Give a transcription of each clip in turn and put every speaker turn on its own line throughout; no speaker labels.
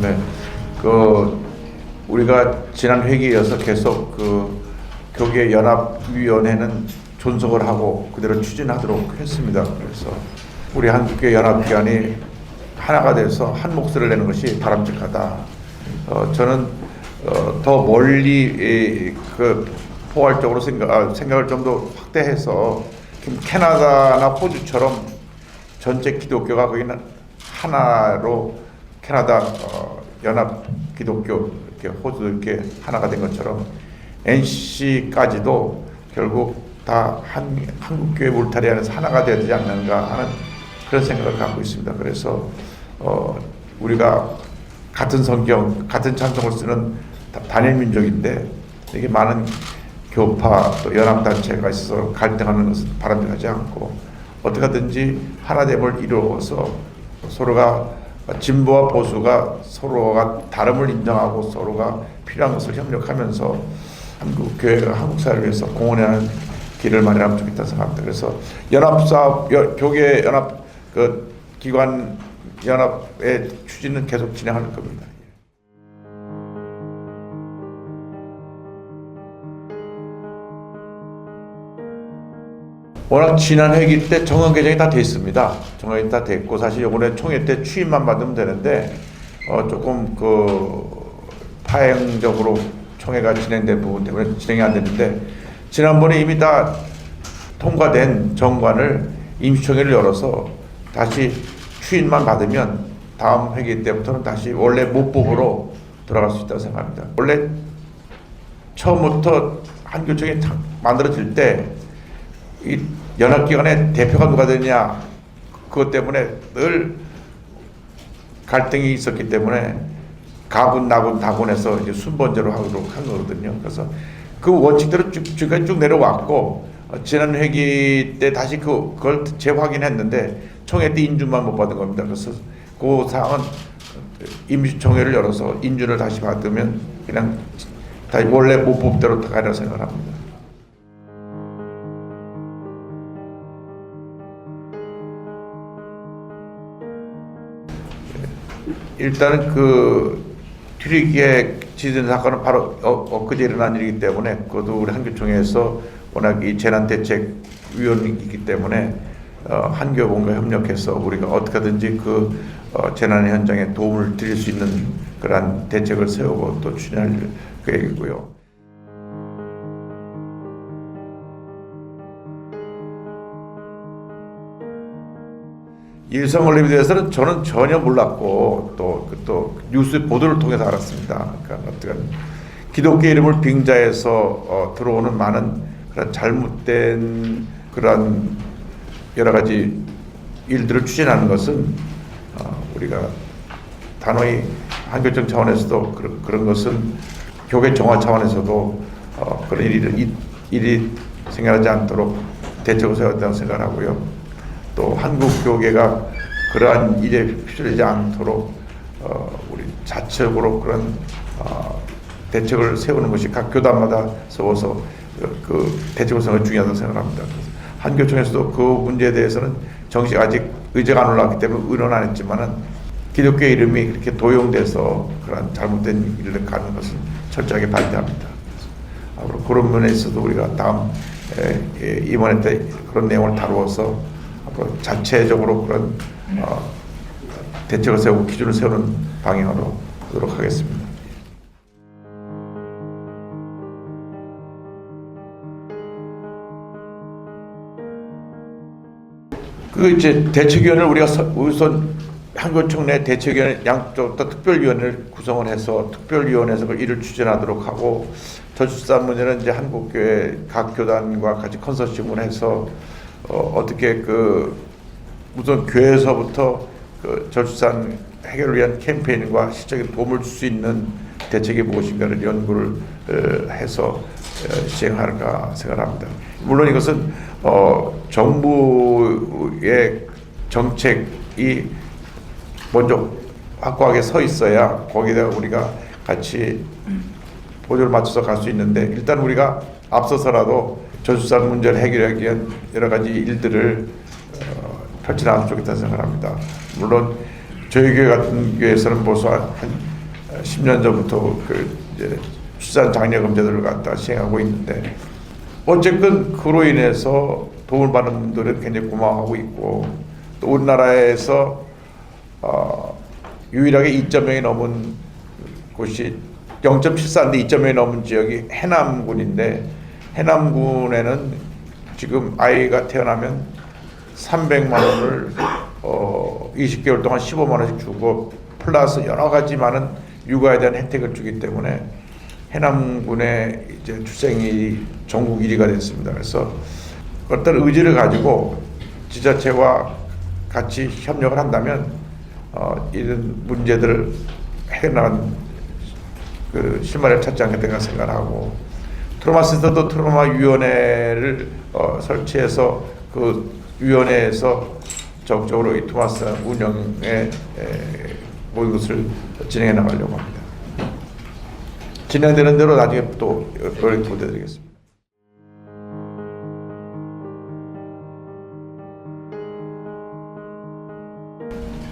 네. 그 우리가 지난 회기에서 계속 그 교계 연합 위원회는 존속을 하고 그대로 추진하도록 했습니다. 그래서 우리 한국교 연합 기관이 하나가 돼서 한 목소리를 내는 것이 바람직하다. 어, 저는 어, 더 멀리 이, 그 포괄적으로 생각 아, 생각을 좀 더 확대해서 캐나다나 호주처럼 전체 기독교가 거기는 하나로 캐나다 어, 연합 기독교 이렇게 호주 이렇게 하나가 된 것처럼 NC까지도 결국 다 한, 한국교회 울타리 안에서 하나가 되지 않는가 하는 그런 생각을 갖고 있습니다. 그래서 어, 우리가 같은 성경, 같은 찬송을 쓰는 다- 단일 민족인데 이게 많은 교파 또 연합 단체가 있어서 갈등하는 것은 바람직하지 않고 어떻게 하든지 하나됨을 이루어서 서로가 진보와 보수가 서로가 다름을 인정하고 서로가 필요한 것을 협력하면서 한국 교회가 한국 사회를 위해서 공헌하는 길을 마련하면 좋겠다 생각합니다. 그래서 연합사업 여- 교계 연합 그 기관 연합의 추진은 계속 진행할 겁니다. 워낙 지난 회기 때 정원 개정이 다 돼 있습니다. 정원이 다 됐고 사실 이번에 총회 때 취임만 받으면 되는데 어 조금 그 파행적으로 총회가 진행된 부분 때문에 진행이 안 됐는데 지난번에 이미 다 통과된 정관을 임시총회를 열어서 다시 추인만 받으면 다음 회기 때부터는 다시 원래 목법으로 돌아갈 수 있다고 생각합니다. 원래 처음부터 한교총이 탁 만들어질 때 이 연합기관의 대표가 누가 되냐 그것 때문에 늘 갈등이 있었기 때문에 가군 나군 다군해서 이제 순번제로 하도록 한 거거든요. 그래서 그 원칙대로 쭉 지금까지 쭉 내려왔고 어, 지난 회기 때 다시 그 그걸 재확인했는데 총회 때 인준만 못 받은 겁니다. 그래서 그 사항은 임시총회를 열어서 인준을 다시 받으면 그냥 다시 원래 모법대로 가리라 생각합니다. 일단은 그 튀르기의 지진 사건은 바로 어, 엊그제 일어난 일이기 때문에 그것도 우리 한교총회에서 워낙 이 재난대책위원이기 때문에 어, 한교본과 협력해서 우리가 어떻게든지 그 어, 재난 현장에 도움을 드릴 수 있는 그러한 대책을 세우고 또 추진할 계획이고요. 일성 올림픽에 대해서는 저는 전혀 몰랐고 또, 그또 뉴스 보도를 통해서 알았습니다. 그러니까 어떤 기독교 이름을 빙자해서 어, 들어오는 많은 그런 잘못된 그런 여러 가지 일들을 추진하는 것은 어, 우리가 단호히 한교정 차원에서도 그런, 그런 것은 교회 정화 차원에서도 어, 그런 일이, 이- 일이 생겨나지 않도록 대책을 된다고 생각하고요. 또 한국 교계가 그러한 일에 휩쓸리지 않도록 어, 우리 자체적으로 그런 어, 대책을 세우는 것이 각 교단마다 세워서 그, 그 대책을 세우는 게 중요하다고 생각합니다. 한교총에서도 그 문제에 대해서는 정식 아직 의제가 안 올라왔기 때문에 의논 안 했지만은 기독교 이름이 그렇게 도용돼서 그런 잘못된 일을 가는 것은 철저하게 반대합니다. 앞으로 그런 면에 있어도 우리가 다음 이번에 때 그런 내용을 다루어서 앞으로 자체적으로 그런 어, 대책을 세우고 기준을 세우는 방향으로 하도록 하겠습니다. 그 이제 대책위원을 우리가 서- 우선 한교총 내 대책위원 양쪽 다 특별위원회를 구성을 해서 특별위원회에서 그 일을 추진하도록 하고 저출산 문제는 이제 한국교회 각 교단과 같이 컨소시엄을 해서 어, 어떻게 그 우선 교회에서부터 그 저출산 해결을 위한 캠페인과 실적인 도움을 줄 수 있는 대책이 무엇인가를 연구를 어, 해서 어, 시행할까 생각합니다. 물론 이것은 어, 정부의 정책이 먼저 확고하게 서 있어야 거기다가 우리가 같이 보조를 맞춰서 갈 수 있는데 일단 우리가 앞서서라도 저출산 문제를 해결하기 위한 여러 가지 일들을 어, 펼쳐 나가면 좋겠다 생각합니다. 물론 저희 교회 같은 교회에서는 벌써 한 10년 전부터 그 이제 출산 장려 금제도를 갖다 시행하고 있는데 어쨌든 그로 인해서 도움을 받는 분들은 굉장히 고마워하고 있고 또 우리나라에서 어, 유일하게 2.0이 넘은 곳이 0.74인데 2.0이 넘은 지역이 해남군인데 해남군에는 지금 아이가 태어나면 300만 원을 어 20개월 동안 15만 원씩 주고 플러스 여러 가지 많은 육아에 대한 혜택을 주기 때문에 해남군의 이제 출생이 전국 1위가 됐습니다. 그래서 어떤 의지를 가지고 지자체와 같이 협력을 한다면 어, 이런 문제들을 해나간 그 실마리를 찾지 않겠다는 생각하고 트로마 센터도 트로마 위원회를 어, 설치해서 그 위원회에서 적극적으로 이 센터 운영에 에, 모든 것을 진행해 나가려고 합니다. 진행되는 대로 나중에 또 노력 보내드리겠습니다.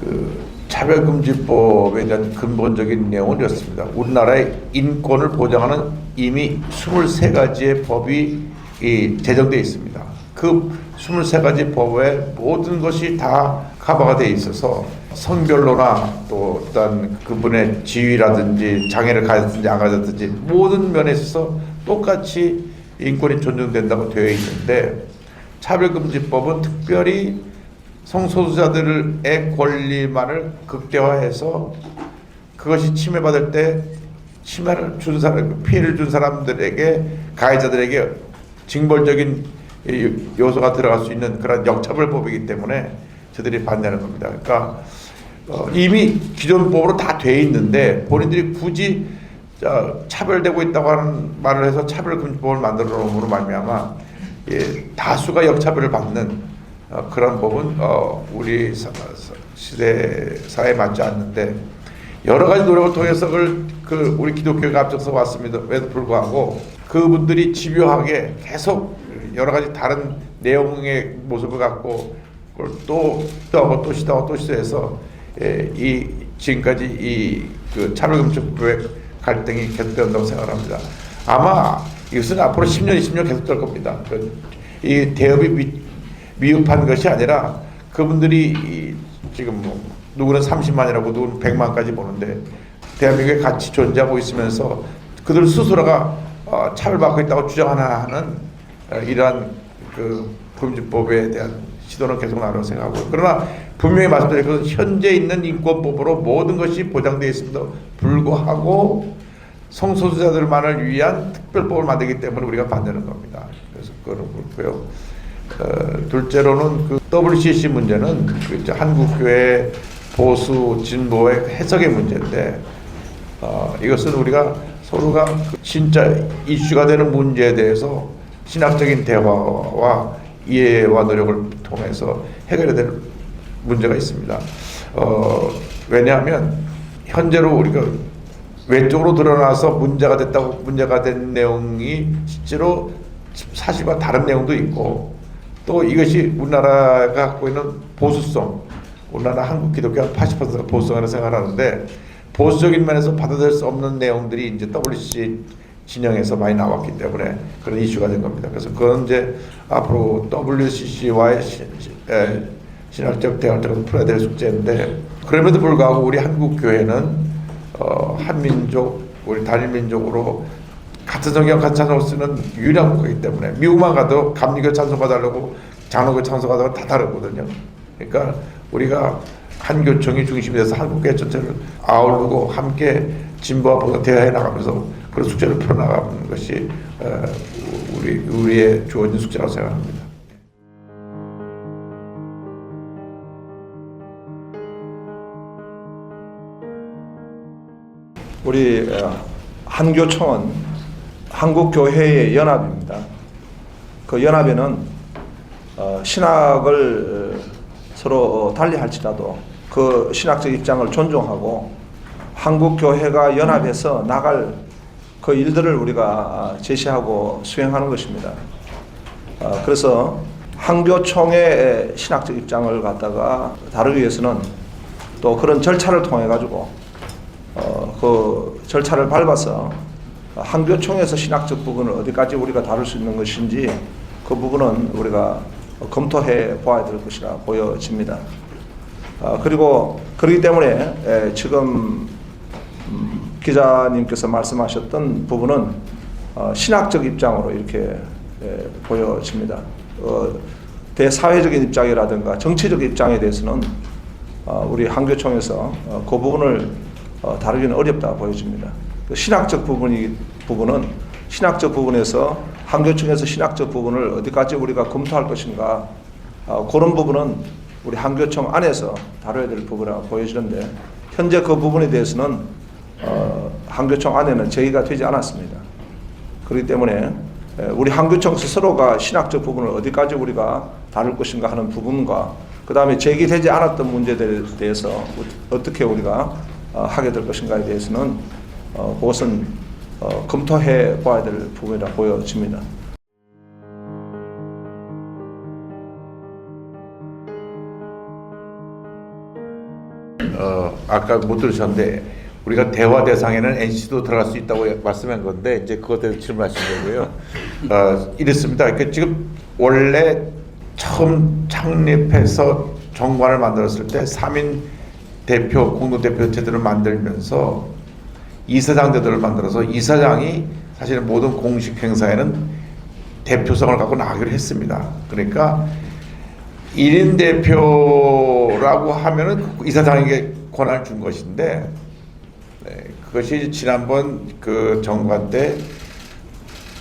그 차별금지법에 대한 근본적인 내용은 이렇습니다. 우리나라의 인권을 보장하는 이미 23가지의 법이 이 제정되어 있습니다. 그 23가지 법에 모든 것이 다 커버가 되어 있어서 성별로나 또 어떤 그분의 지위라든지 장애를 가졌든지 안 가졌든지 모든 면에 있어서 똑같이 인권이 존중된다고 되어 있는데 차별금지법은 특별히 성소수자들의 권리만을 극대화해서 그것이 침해받을 때 침해를 준 사람, 피해를 준 사람들에게 가해자들에게 징벌적인 이 요소가 들어갈 수 있는 그런 역차별법이기 때문에 저들이 반대하는 겁니다. 그러니까 어, 이미 기존 법으로 다 돼 있는데 본인들이 굳이 저, 차별되고 있다고 하는 말을 해서 차별금지법을 만들어 놓음으로 말미암아 예, 다수가 역차별을 받는 어, 그런 법은 어, 우리 시대 사회에 맞지 않는데 여러 가지 노력을 통해서 그걸 그 우리 기독교가 앞서서 왔습니다 에도 불구하고 그분들이 집요하게 계속 여러 가지 다른 내용의 모습을 갖고 그걸 또 시도하고 또 시도하고 또 시도해서 예, 이 지금까지 이그 차별금지법의 갈등이 계속된다고 생각합니다. 아마 이것은 앞으로 10년, 20년 계속될 겁니다. 그이 대업이 미, 미흡한 것이 아니라 그분들이 이 지금 뭐 누구는 30만이라고 누구는 100만까지 보는데 대한민국에 같이 존재하고 있으면서 그들 스스로가 어, 차별받고 있다고 주장하나 하는 어, 이러한 그 금지법에 대한 시도는 계속 나라고 생각하고 그러나 분명히 말씀드릴 것은 현재 있는 인권법으로 모든 것이 보장되어 있음에도 불구하고 성소수자들만을 위한 특별법을 만들기 때문에 우리가 반대하는 겁니다. 그래서 그거는 그렇고요. 어, 둘째로는 그 WCC 문제는 그 한국교회 보수 진보의 해석의 문제인데 어, 이것은 우리가 서로가 그 진짜 이슈가 되는 문제에 대해서 신학적인 대화와 이해와 노력을 통해서 해결해야 될 문제가 있습니다. 어, 왜냐하면 현재로 우리가 외적으로 드러나서 문제가 됐다고 문제가 된 내용이 실제로 사실과 다른 내용도 있고 또 이것이 우리나라가 갖고 있는 보수성 우리나라 한국 기독교가 80%가 보수성이라고 생각하는데 보수적인 면에서 받아들일 수 없는 내용들이 이제 WC 진영에서 많이 나왔기 때문에 그런 이슈가 된 겁니다. 그래서 그건 이제 앞으로 WCC와의 신학적 대화를 풀어야 될 숙제인데 그럼에도 불구하고 우리 한국 교회는 어, 한민족 우리 단일민족으로 같은 성경 같은 찬송을 쓰는 유일한 국가이기 때문에 미국만 가도 감리교 찬송 가 달라고 장로교 찬송 가 달라고 다 다르거든요. 그러니까 우리가 한 교청이 중심이 돼서 한국 교회 전체를 아우르고 함께 진보와 보다 대화해 나가면서 그런 숙제를 풀어나가는 것이 어, 우리 우리의 주어진 숙제라고 생각합니다.
우리 어, 한교총은 한국교회의 연합입니다. 그 연합에는 어, 신학을 어, 서로 달리 할지라도 그 신학적 입장을 존중하고 한국교회가 연합해서 나갈 그 일들을 우리가 제시하고 수행하는 것입니다. 어, 그래서 한교총의 신학적 입장을 갖다가 다루기 위해서는 또 그런 절차를 통해 가지고 어, 그 절차를 밟아서 한교총에서 신학적 부분을 어디까지 우리가 다룰 수 있는 것인지 그 부분은 우리가 검토해 보아야 될 것이라 보여집니다. 아, 그리고 그렇기 때문에 에, 지금 음, 기자님께서 말씀하셨던 부분은 어, 신학적 입장으로 이렇게 에, 보여집니다. 어, 대사회적인 입장이라든가 정치적 입장에 대해서는 어, 우리 한교총에서 어, 그 부분을 어, 다루기는 어렵다 보여집니다. 그 신학적 부분이 부분은 신학적 부분에서 한교총에서 신학적 부분을 어디까지 우리가 검토할 것인가 어, 그런 부분은 우리 한교총 안에서 다뤄야 될 부분이라고 보여지는데 현재 그 부분에 대해서는 어, 한교총 안에는 제의가 되지 않았습니다. 그렇기 때문에 에, 우리 한교총 스스로가 신학적 부분을 어디까지 우리가 다룰 것인가 하는 부분과 그 다음에 제기되지 않았던 문제들에 대해서 어떻게 우리가 어, 하게 될 것인가에 대해서는 어, 그것은 어, 검토해 봐야 될 부분이라 보여집니다.
어, 아까 못 들으셨는데 우리가 대화 대상에는 NC도 들어갈 수 있다고 말씀한 건데 이제 그것 대해서 질문하신 거고요. 어, 이렇습니다. 그러니까 지금 원래 처음 창립해서 정관을 만들었을 때 3인 대표 공동대표 제도를 만들면서 이사장 제도를 만들어서 이사장이 사실은 모든 공식 행사에는 대표성을 갖고 나가기로 했습니다. 그러니까 1인 대표라고 하면은 그 이사장에게 권한을 준 것인데 네, 그것이 지난번 그 정관 때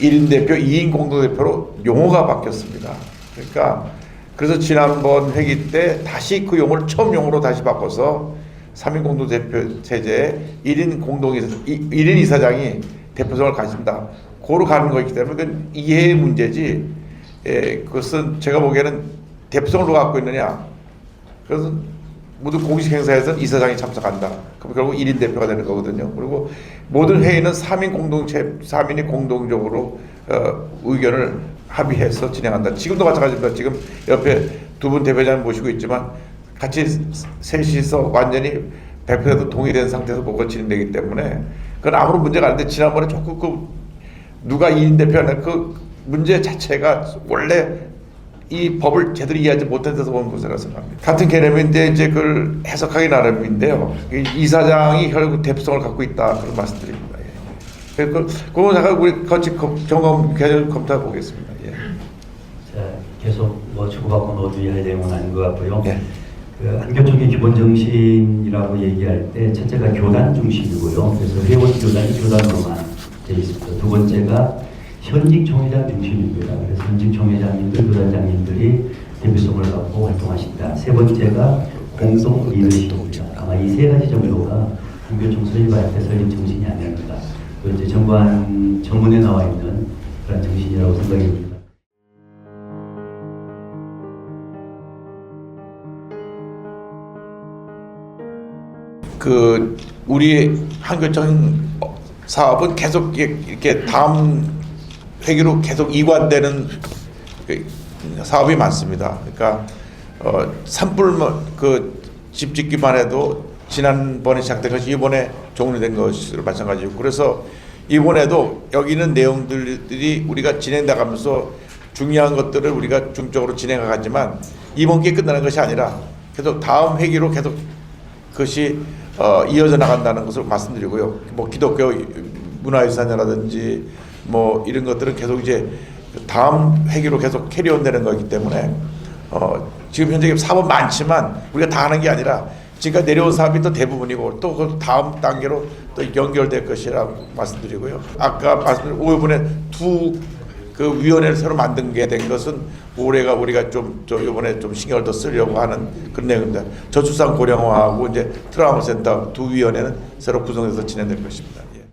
1인 대표, 2인 공동대표로 용어가 바뀌었습니다. 그러니까 그래서 지난번 회기 때 다시 그 용어를 처음 용어로 다시 바꿔서 3인 공동 대표 체제에 1인 공동 이사, 1인 이사장이 대표성을 가진다. 고로 가는 거기 때문에 그건 이해의 문제지. 예, 그것은 제가 보기에는 대표성을 갖고 있느냐. 그래서 모든 공식 행사에서는 이사장이 참석한다. 그럼 결국 1인 대표가 되는 거거든요. 그리고 모든 회의는 3인 공동체, 3인이 공동적으로 어, 의견을 합의해서 진행한다. 지금도 마찬가지입니다. 지금 옆에 두 분 대표자님 모시고 있지만 같이 셋이서 완전히 대표도 동의된 상태에서 뭐가 진행되기 때문에 그건 아무런 문제가 아닌데 지난번에 조금 그 누가 2인 대표하는 그 문제 자체가 원래 이 법을 제대로 이해하지 못한 데서 온 것이라고 생각합니다. 같은 개념인데 이제 그걸 해석하기 나름인데요. 이 이사장이 결국 대표성을 갖고 있다 그런 말씀드립니다. 예. 그 그건 잠깐 우리 같이 검- 점검 개념 검토해 보겠습니다. 예.
자, 계속 뭐 주고받고 논의할 내용은 아닌 것 같고요.
예.
그 한교총의 기본 정신이라고 얘기할 때 첫째가 교단 중심이고요. 그래서 회원 교단이 교단으로만 돼 있습니다. 두 번째가 현직 총회장 중심입니다. 그래서 현직 총회장님들, 교단장님들이 대표성을 갖고 활동하신다. 세 번째가 공동 리더십입니다. 아마 이 세 가지 정도가 한교총 설립할 때 설립 정신이 아닐까. 그 이제 정관 정문에 나와 있는 그런 정신이라고 생각이 듭니다.
그 우리 한교총 사업은 계속 이렇게 다음 회기로 계속 이관되는 그 사업이 많습니다. 그러니까 어, 산불 그집 짓기만 해도 지난번에 시작된 것이 이번에 종료된 것으로 마찬가지고 그래서 이번에도 여기 있는 내용들이 우리가 진행돼가면서 중요한 것들을 우리가 중적으로 진행하지만 이번 기회 끝나는 것이 아니라 계속 다음 회기로 계속 그것이 어, 이어져 나간다는 것을 말씀드리고요. 뭐 기독교 문화유산이라든지 뭐 이런 것들은 계속 이제 다음 회기로 계속 캐리온되는 거기 때문에 어, 지금 현재 사업 많지만 우리가 다 하는 게 아니라 지금까지 내려온 사업이 또 대부분이고 또 그 다음 단계로 또 연결될 것이라고 말씀드리고요. 아까 말씀드린 5분에 두 그 위원회를 새로 만든 게 된 것은 올해가 우리가 좀 저 이번에 좀 신경을 더 쓰려고 하는 그런 내용입니다. 저출산 고령화하고 이제 트라우마 센터 두 위원회는 새로 구성해서 진행될 것입니다. 예.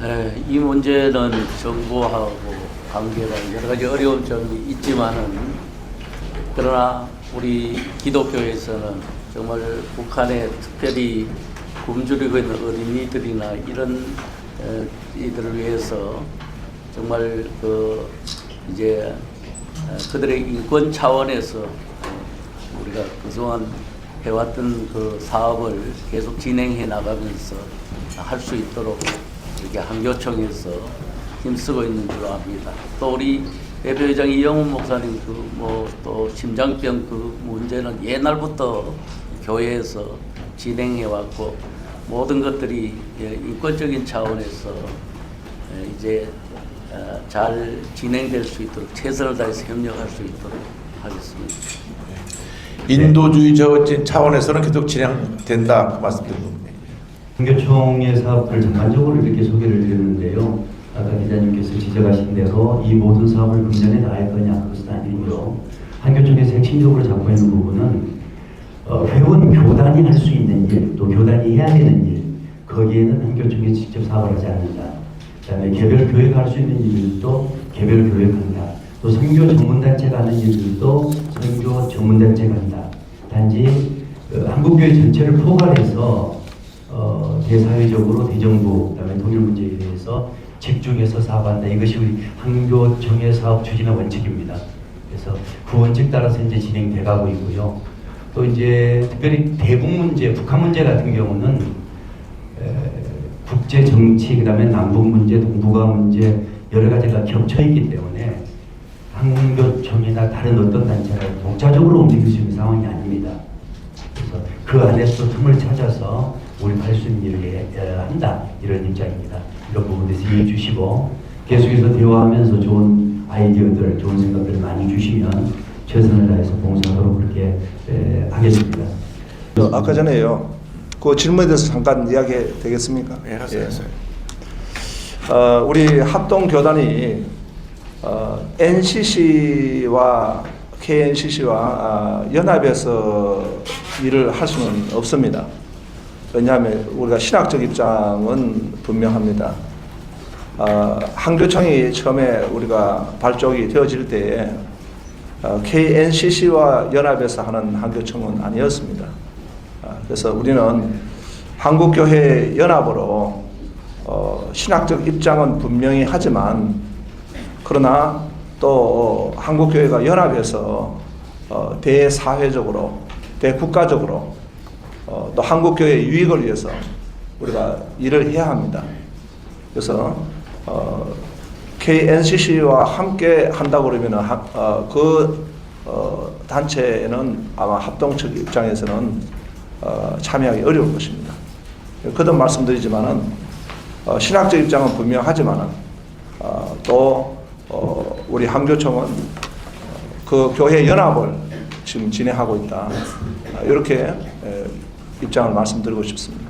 네, 이 문제는 정부하고 관계가 여러 가지 어려운 점이 있지만은 그러나 우리 기독교에서는 정말 북한에 특별히 굶주리고 있는 어린이들이나 이런 어, 이들을 위해서 정말 그 이제 어, 그들의 인권 차원에서 우리가 그동안 해왔던 그 사업을 계속 진행해 나가면서 할 수 있도록 이렇게 한교총에서 힘쓰고 있는 줄로 압니다. 또 우리 대표회장 이영훈 목사님 그 뭐 또 심장병 그 문제는 옛날부터 교회에서 진행해 왔고 모든 것들이 예, 인권적인 차원에서 예, 이제 어, 잘 진행될 수 있도록 최선을 다해서 협력할 수 있도록 하겠습니다.
인도주의 저진 차원에서는 계속 진행된다 그 말씀드린 겁니다.
한교총의 사업을 전반적으로 이렇게 소개를 드렸는데요. 아까 기자님께서 지적하신 대로 이 모든 사업을 금년에 다 할 거냐 그것은 아니고요. 한교총에서 핵심적으로 잡고 있는 부분은 어, 회원 교단이 할 수 있는 일, 또 교단이 해야 되는 일, 거기에는 한교총이 직접 사업을 하지 않는다. 그다음에 개별 교회가 할 수 있는 일들도 개별 교회가 한다. 또 선교 전문단체가 하는 일들도 선교 전문단체가 한다. 단지 어, 한국교회 전체를 포괄해서 어, 대사회적으로 대정부 그다음에 통일 문제에 대해서 집중해서 사업한다. 이것이 우리 한교총의 사업 추진의 원칙입니다. 그래서 그 원칙 따라서 이제 진행돼 가고 있고요. 또 이제 특별히 대북 문제, 북한 문제 같은 경우는 에, 국제 정치 그다음에 남북 문제, 동북아 문제 여러 가지가 겹쳐 있기 때문에 한교총이나 다른 어떤 단체가 독자적으로 움직일 수 있는 상황이 아닙니다. 그래서 그 안에서 틈을 찾아서 우리 할 수 있는 일을 한다 이런 입장입니다. 이런 부분에 대해서 이해해 주시고 계속해서 대화하면서 좋은 아이디어들, 좋은 생각들을 많이 주시면 최선을 다해서 봉사하도록 그렇게 에, 하겠습니다.
어, 아까 전에요. 그 질문에 대해서 잠깐 이야기 되겠습니까?
예, 하세요. 하세요.
어, 우리 합동 교단이 어, NCC와 KNCC와 아, 연합해서 일을 할 수는 없습니다. 왜냐하면 우리가 신학적 입장은 분명합니다. 어, 한교총이 처음에 우리가 발족이 되어질 때에 어, KNCC와 연합해서 하는 한교총은 아니었습니다. 아, 그래서 우리는 한국교회 연합으로 어, 신학적 입장은 분명히 하지만 그러나 또 한국교회가 연합해서 어, 대사회적으로 대국가적으로 어, 또 한국 교회의 유익을 위해서 우리가 일을 해야 합니다. 그래서 어, KNCC와 함께 한다고 그러면 어, 그 어, 단체는 아마 합동 측 입장에서는 어, 참여하기 어려울 것입니다. 거듭 말씀드리지만은 어, 신학적 입장은 분명하지만은 어, 또 어, 우리 한교총은 어, 그 교회 연합을 지금 진행하고 있다. 아, 이렇게 에, 입장을 말씀드리고 싶습니다.